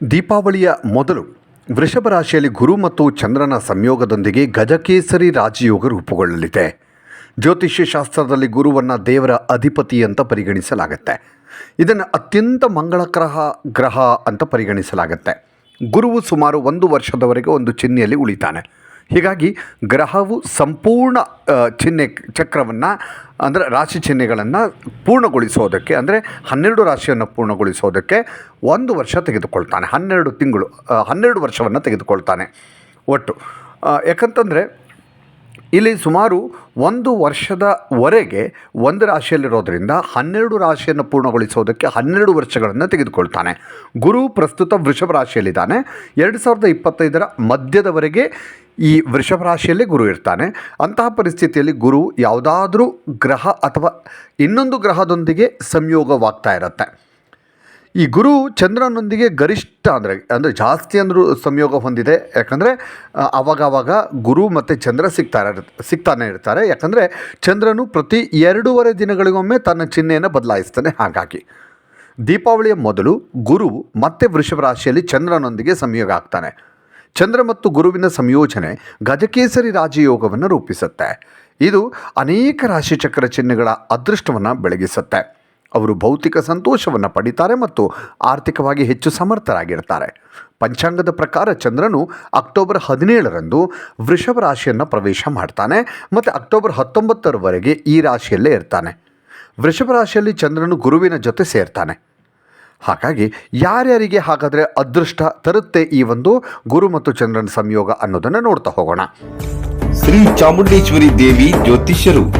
ದೀಪಾವಳಿಯ ಮೊದಲು ವೃಷಭ ರಾಶಿಯಲ್ಲಿ ಗುರು ಮತ್ತು ಚಂದ್ರನ ಸಂಯೋಗದೊಂದಿಗೆ ಗಜಕೇಸರಿ ರಾಜಯೋಗ ರೂಪುಗೊಳ್ಳಲಿದೆ. ಜ್ಯೋತಿಷ್ಯ ಶಾಸ್ತ್ರದಲ್ಲಿ ಗುರುವನ್ನು ದೇವರ ಅಧಿಪತಿ ಅಂತ ಪರಿಗಣಿಸಲಾಗುತ್ತೆ. ಇದನ್ನು ಅತ್ಯಂತ ಮಂಗಳಕರಹ ಗ್ರಹ ಅಂತ ಪರಿಗಣಿಸಲಾಗುತ್ತೆ. ಗುರುವು ಸುಮಾರು ಒಂದು ವರ್ಷದವರೆಗೆ ಒಂದು ಚಿಹ್ನೆಯಲ್ಲಿ ಉಳಿತಾನೆ. ಹೀಗಾಗಿ ಗ್ರಹವು ಸಂಪೂರ್ಣ ಚಿಹ್ನೆ ಚಕ್ರವನ್ನು ಅಂದರೆ ರಾಶಿ ಚಿಹ್ನೆಗಳನ್ನು ಪೂರ್ಣಗೊಳಿಸೋದಕ್ಕೆ, ಅಂದರೆ ಹನ್ನೆರಡು ರಾಶಿಯನ್ನು ಪೂರ್ಣಗೊಳಿಸೋದಕ್ಕೆ ಒಂದು ವರ್ಷ ತೆಗೆದುಕೊಳ್ತಾನೆ. ಹನ್ನೆರಡು ತಿಂಗಳು ಹನ್ನೆರಡು ವರ್ಷವನ್ನು ತೆಗೆದುಕೊಳ್ತಾನೆ ಒಟ್ಟು. ಯಾಕಂತಂದರೆ ಇಲ್ಲಿ ಸುಮಾರು ಒಂದು ವರ್ಷದವರೆಗೆ ಒಂದು ರಾಶಿಯಲ್ಲಿರೋದರಿಂದ ಹನ್ನೆರಡು ರಾಶಿಯನ್ನು ಪೂರ್ಣಗೊಳಿಸೋದಕ್ಕೆ ಹನ್ನೆರಡು ವರ್ಷಗಳನ್ನು ತೆಗೆದುಕೊಳ್ತಾನೆ. ಗುರು ಪ್ರಸ್ತುತ ವೃಷಭ ರಾಶಿಯಲ್ಲಿದ್ದಾನೆ. ಎರಡು ಸಾವಿರದ ಇಪ್ಪತ್ತೈದರ ಮಧ್ಯದವರೆಗೆ ಈ ವೃಷಭ ರಾಶಿಯಲ್ಲೇ ಗುರು ಇರ್ತಾನೆ. ಅಂತಹ ಪರಿಸ್ಥಿತಿಯಲ್ಲಿ ಗುರು ಯಾವುದಾದ್ರೂ ಗ್ರಹ ಅಥವಾ ಇನ್ನೊಂದು ಗ್ರಹದೊಂದಿಗೆ ಸಂಯೋಗವಾಗ್ತಾ ಇರುತ್ತೆ. ಈ ಗುರು ಚಂದ್ರನೊಂದಿಗೆ ಗರಿಷ್ಠ ಅಂದರೆ ಅಂದರೆ ಜಾಸ್ತಿ ಅಂದರೂ ಸಂಯೋಗ ಹೊಂದಿದೆ. ಯಾಕಂದರೆ ಅವಾಗವಾಗ ಗುರು ಮತ್ತು ಚಂದ್ರ ಸಿಗ್ತಾರೆ, ಸಿಗ್ತಾನೆ ಇರ್ತಾರೆ. ಯಾಕಂದರೆ, ಚಂದ್ರನು ಪ್ರತಿ ಎರಡೂವರೆ ದಿನಗಳಿಗೊಮ್ಮೆ ತನ್ನ ಚಿಹ್ನೆಯನ್ನು ಬದಲಾಯಿಸ್ತಾನೆ. ಹಾಗಾಗಿ ದೀಪಾವಳಿಯ ಮೊದಲು ಗುರು ಮತ್ತೆ ವೃಷಭ ರಾಶಿಯಲ್ಲಿ ಚಂದ್ರನೊಂದಿಗೆ ಸಂಯೋಗ ಆಗ್ತಾನೆ. ಚಂದ್ರ ಮತ್ತು ಗುರುವಿನ ಸಂಯೋಜನೆ ಗಜಕೇಸರಿ ರಾಜಯೋಗವನ್ನು ರೂಪಿಸುತ್ತೆ. ಇದು ಅನೇಕ ರಾಶಿಚಕ್ರ ಚಿಹ್ನೆಗಳ ಅದೃಷ್ಟವನ್ನು ಬೆಳಗಿಸುತ್ತೆ. ಅವರು ಭೌತಿಕ ಸಂತೋಷವನ್ನು ಪಡಿತಾರೆ ಮತ್ತು ಆರ್ಥಿಕವಾಗಿ ಹೆಚ್ಚು ಸಮರ್ಥರಾಗಿರ್ತಾರೆ. ಪಂಚಾಂಗದ ಪ್ರಕಾರ ಚಂದ್ರನು ಅಕ್ಟೋಬರ್ ಹದಿನೇಳರಂದು ವೃಷಭ ರಾಶಿಯನ್ನು ಪ್ರವೇಶ ಮಾಡ್ತಾನೆ ಮತ್ತು ಅಕ್ಟೋಬರ್ ಹತ್ತೊಂಬತ್ತರವರೆಗೆ ಈ ರಾಶಿಯಲ್ಲೇ ಇರ್ತಾನೆ. ವೃಷಭ ರಾಶಿಯಲ್ಲಿ ಚಂದ್ರನು ಗುರುವಿನ ಜೊತೆ ಸೇರ್ತಾನೆ. ಹಾಗಾಗಿ ಯಾರ್ಯಾರಿಗೆ ಹಾಗಾದರೆ ಅದೃಷ್ಟ ತರುತ್ತೆ ಈ ಒಂದು ಗುರು ಮತ್ತು ಚಂದ್ರನ ಸಂಯೋಗ ಅನ್ನೋದನ್ನು ನೋಡ್ತಾ ಹೋಗೋಣ. ಶ್ರೀ ಚಾಮುಂಡೇಶ್ವರಿ ದೇವಿ ಜ್ಯೋತಿಷ್ಯರು.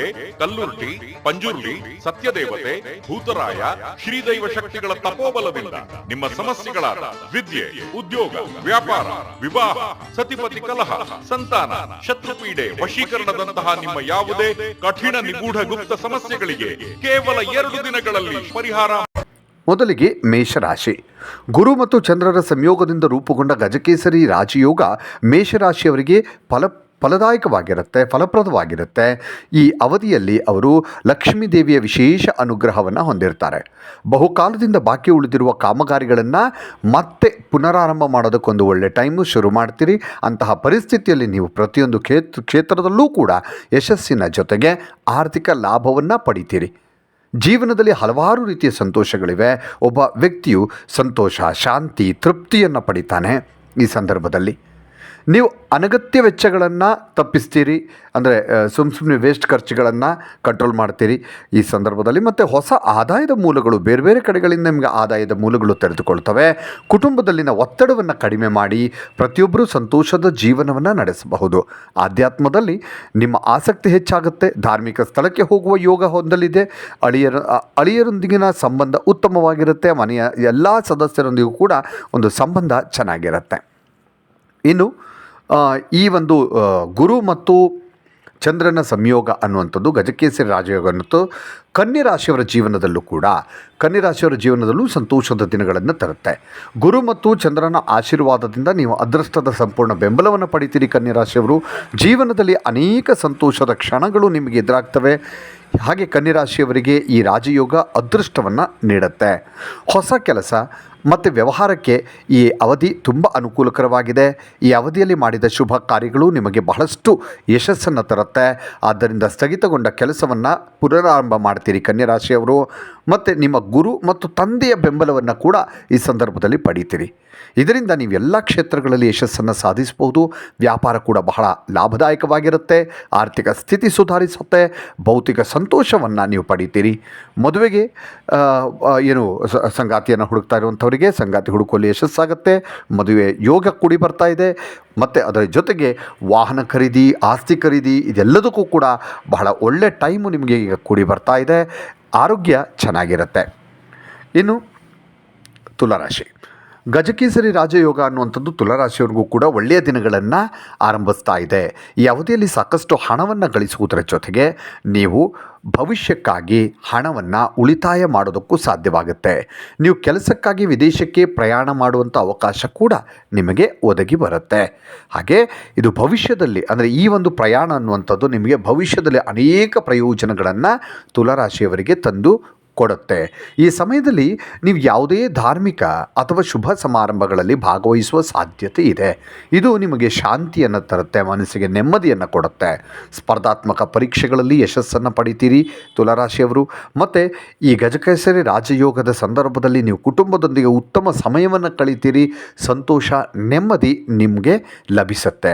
ಕಲ್ಲುರ್ಟಿ ಪಂಜುರ್ಲಿ ಸತ್ಯದೇವತೆ, ಭೂತರಾಯ, ಶ್ರೀದೈವ ಶಕ್ತಿಗಳ ತಪೋಬಲದಿಂದ ನಿಮ್ಮ ಸಮಸ್ಯೆಗಳಾದ ವಿದ್ಯೆ, ಉದ್ಯೋಗ, ವ್ಯಾಪಾರ, ವಿವಾಹ, ಸತಿಪತಿ ಕಲಹ, ಸಂತಾನ, ಶತ್ರುಪೀಡೆ ವಶೀಕರಣದಂತಹ ನಿಮ್ಮ ಯಾವುದೇ ಕಠಿಣ ನಿಗೂಢ ಗುಪ್ತ ಸಮಸ್ಯೆಗಳಿಗೆ ಕೇವಲ ಎರಡು ದಿನಗಳಲ್ಲಿ ಪರಿಹಾರ. ಮೊದಲಿಗೆ ಮೇಷರಾಶಿ. ಗುರು ಮತ್ತು ಚಂದ್ರರ ಸಂಯೋಗದಿಂದ ರೂಪುಗೊಂಡ ಗಜಕೇಸರಿ ರಾಜಯೋಗ ಮೇಷರಾಶಿಯವರಿಗೆ ಫಲ ಫಲದಾಯಕವಾಗಿರುತ್ತೆ, ಫಲಪ್ರದವಾಗಿರುತ್ತೆ. ಈ ಅವಧಿಯಲ್ಲಿ ಅವರು ಲಕ್ಷ್ಮೀ ದೇವಿಯ ವಿಶೇಷ ಅನುಗ್ರಹವನ್ನು ಹೊಂದಿರ್ತಾರೆ. ಬಹುಕಾಲದಿಂದ ಬಾಕಿ ಉಳಿದಿರುವ ಕಾಮಗಾರಿಗಳನ್ನು ಮತ್ತೆ ಪುನರಾರಂಭ ಮಾಡೋದಕ್ಕೊಂದು ಒಳ್ಳೆ ಟೈಮು, ಶುರು ಮಾಡ್ತೀರಿ. ಅಂತಹ ಪರಿಸ್ಥಿತಿಯಲ್ಲಿ ನೀವು ಪ್ರತಿಯೊಂದು ಕ್ಷೇತ್ರ ಕ್ಷೇತ್ರದಲ್ಲೂ ಕೂಡ ಯಶಸ್ಸಿನ ಜೊತೆಗೆ ಆರ್ಥಿಕ ಲಾಭವನ್ನು ಪಡಿತೀರಿ. ಜೀವನದಲ್ಲಿ ಹಲವಾರು ರೀತಿಯ ಸಂತೋಷಗಳಿವೆ. ಒಬ್ಬ ವ್ಯಕ್ತಿಯು ಸಂತೋಷ, ಶಾಂತಿ, ತೃಪ್ತಿಯನ್ನು ಪಡಿತಾನೆ ಈ ಸಂದರ್ಭದಲ್ಲಿ. ನೀವು ಅನಗತ್ಯ ವೆಚ್ಚಗಳನ್ನು ತಪ್ಪಿಸ್ತೀರಿ, ಅಂದರೆ ಸುಮ್ಮ ಸುಮ್ಮನೆ ವೇಸ್ಟ್ ಖರ್ಚುಗಳನ್ನು ಕಂಟ್ರೋಲ್ ಮಾಡ್ತೀರಿ. ಈ ಸಂದರ್ಭದಲ್ಲಿ ಮತ್ತು ಹೊಸ ಆದಾಯದ ಮೂಲಗಳು ಬೇರೆ ಬೇರೆ ಕಡೆಗಳಿಂದ ನಿಮಗೆ ಆದಾಯದ ಮೂಲಗಳು ತೆರೆದುಕೊಳ್ತವೆ. ಕುಟುಂಬದಲ್ಲಿನ ಒತ್ತಡವನ್ನು ಕಡಿಮೆ ಮಾಡಿ ಪ್ರತಿಯೊಬ್ಬರೂ ಸಂತೋಷದ ಜೀವನವನ್ನು ನಡೆಸಬಹುದು. ಆಧ್ಯಾತ್ಮದಲ್ಲಿ ನಿಮ್ಮ ಆಸಕ್ತಿ ಹೆಚ್ಚಾಗುತ್ತೆ. ಧಾರ್ಮಿಕ ಸ್ಥಳಕ್ಕೆ ಹೋಗುವ ಯೋಗ ಹೊಂದಲಿದೆ. ಅಳಿಯರ ಅಳಿಯರೊಂದಿಗಿನ ಸಂಬಂಧ ಉತ್ತಮವಾಗಿರುತ್ತೆ. ಮನೆಯ ಎಲ್ಲ ಸದಸ್ಯರೊಂದಿಗೂ ಕೂಡ ಒಂದು ಸಂಬಂಧ ಚೆನ್ನಾಗಿರುತ್ತೆ. ಇನ್ನು ಈ ಒಂದು ಗುರು ಮತ್ತು ಚಂದ್ರನ ಸಂಯೋಗ ಅನ್ನುವಂಥದ್ದು ಗಜಕೇಸರಿ ರಾಜಯೋಗ ಅನ್ನೋದು ಕನ್ಯಾ ರಾಶಿಯವರ ಜೀವನದಲ್ಲೂ ಕೂಡ ಕನ್ಯರಾಶಿಯವರ ಜೀವನದಲ್ಲೂ ಸಂತೋಷದ ದಿನಗಳನ್ನು ತರುತ್ತೆ. ಗುರು ಮತ್ತು ಚಂದ್ರನ ಆಶೀರ್ವಾದದಿಂದ ನೀವು ಅದೃಷ್ಟದ ಸಂಪೂರ್ಣ ಬೆಂಬಲವನ್ನು ಪಡಿತೀರಿ ಕನ್ಯರಾಶಿಯವರು. ಜೀವನದಲ್ಲಿ ಅನೇಕ ಸಂತೋಷದ ಕ್ಷಣಗಳು ನಿಮಗೆ ಎದುರಾಗ್ತವೆ. ಹಾಗೆ ಕನ್ಯರಾಶಿಯವರಿಗೆ ಈ ರಾಜಯೋಗ ಅದೃಷ್ಟವನ್ನು ನೀಡುತ್ತೆ. ಹೊಸ ಕೆಲಸ ಮತ್ತು ವ್ಯವಹಾರಕ್ಕೆ ಈ ಅವಧಿ ತುಂಬ ಅನುಕೂಲಕರವಾಗಿದೆ. ಈ ಅವಧಿಯಲ್ಲಿ ಮಾಡಿದ ಶುಭ ಕಾರ್ಯಗಳು ನಿಮಗೆ ಬಹಳಷ್ಟು ಯಶಸ್ಸನ್ನು ತರುತ್ತೆ. ಆದ್ದರಿಂದ ಸ್ಥಗಿತಗೊಂಡ ಕೆಲಸವನ್ನು ಪುನರಾರಂಭ ಮಾಡ್ತೀರಿ ಕನ್ಯಾ ರಾಶಿಯವರು ಮತ್ತು ನಿಮ್ಮ ಗುರು ಮತ್ತು ತಂದೆಯ ಬೆಂಬಲವನ್ನು ಕೂಡ ಈ ಸಂದರ್ಭದಲ್ಲಿ ಪಡೀತೀರಿ. ಇದರಿಂದ ನೀವು ಎಲ್ಲ ಕ್ಷೇತ್ರಗಳಲ್ಲಿ ಯಶಸ್ಸನ್ನು ಸಾಧಿಸಬಹುದು. ವ್ಯಾಪಾರ ಕೂಡ ಬಹಳ ಲಾಭದಾಯಕವಾಗಿರುತ್ತೆ. ಆರ್ಥಿಕ ಸ್ಥಿತಿ ಸುಧಾರಿಸುತ್ತೆ. ಭೌತಿಕ ಸಂತೋಷವನ್ನು ನೀವು ಪಡೀತೀರಿ. ಮದುವೆಗೆ ಏನು ಸಂಗಾತಿಯನ್ನು ಹುಡುಕ್ತಾ ಇರುವಂಥವರಿಗೆ ಸಂಗಾತಿ ಹುಡುಕುವಲ್ಲಿ ಯಶಸ್ಸಾಗುತ್ತೆ. ಮದುವೆ ಯೋಗ ಕೂಡಿ ಬರ್ತಾ ಇದೆ. ಮತ್ತು ಅದರ ಜೊತೆಗೆ ವಾಹನ ಖರೀದಿ, ಆಸ್ತಿ ಖರೀದಿ ಇದೆಲ್ಲದಕ್ಕೂ ಕೂಡ ಬಹಳ ಒಳ್ಳೆ ಟೈಮು ನಿಮಗೆ ಈಗ ಕೂಡಿ ಬರ್ತಾ ಇದೆ. ಆರೋಗ್ಯ ಚೆನ್ನಾಗಿರುತ್ತೆ. ಇನ್ನು ತುಲಾರಾಶಿ. ಗಜಕೇಸರಿ ರಾಜಯೋಗ ಅನ್ನುವಂಥದ್ದು ತುಲಾರಾಶಿಯವರಿಗೂ ಕೂಡ ಒಳ್ಳೆಯ ದಿನಗಳನ್ನು ಆರಂಭಿಸ್ತಾ ಇದೆ. ಈ ಅವಧಿಯಲ್ಲಿ ಸಾಕಷ್ಟು ಹಣವನ್ನು ಗಳಿಸುವುದರ ಜೊತೆಗೆ ನೀವು ಭವಿಷ್ಯಕ್ಕಾಗಿ ಹಣವನ್ನು ಉಳಿತಾಯ ಮಾಡೋದಕ್ಕೂ ಸಾಧ್ಯವಾಗುತ್ತೆ. ನೀವು ಕೆಲಸಕ್ಕಾಗಿ ವಿದೇಶಕ್ಕೆ ಪ್ರಯಾಣ ಮಾಡುವಂಥ ಅವಕಾಶ ಕೂಡ ನಿಮಗೆ ಒದಗಿ ಬರುತ್ತೆ. ಹಾಗೆ ಇದು ಭವಿಷ್ಯದಲ್ಲಿ ಅಂದರೆ ಈ ಒಂದು ಪ್ರಯಾಣ ಅನ್ನುವಂಥದ್ದು ನಿಮಗೆ ಭವಿಷ್ಯದಲ್ಲಿ ಅನೇಕ ಪ್ರಯೋಜನಗಳನ್ನು ತುಲಾರಾಶಿಯವರಿಗೆ ತಂದು ಕೊಡುತ್ತೆ. ಈ ಸಮಯದಲ್ಲಿ ನೀವು ಯಾವುದೇ ಧಾರ್ಮಿಕ ಅಥವಾ ಶುಭ ಸಮಾರಂಭಗಳಲ್ಲಿ ಭಾಗವಹಿಸುವ ಸಾಧ್ಯತೆ ಇದೆ. ಇದು ನಿಮಗೆ ಶಾಂತಿಯನ್ನು ತರುತ್ತೆ, ಮನಸ್ಸಿಗೆ ನೆಮ್ಮದಿಯನ್ನು ಕೊಡುತ್ತೆ. ಸ್ಪರ್ಧಾತ್ಮಕ ಪರೀಕ್ಷೆಗಳಲ್ಲಿ ಯಶಸ್ಸನ್ನು ಪಡಿತೀರಿ, ತುಲಾರಾಶಿಯವರು. ಮತ್ತು ಈ ಗಜಕೇಸರಿ ರಾಜಯೋಗದ ಸಂದರ್ಭದಲ್ಲಿ ನೀವು ಕುಟುಂಬದೊಂದಿಗೆ ಉತ್ತಮ ಸಮಯವನ್ನು ಕಳಿತೀರಿ. ಸಂತೋಷ, ನೆಮ್ಮದಿ ನಿಮಗೆ ಲಭಿಸುತ್ತೆ.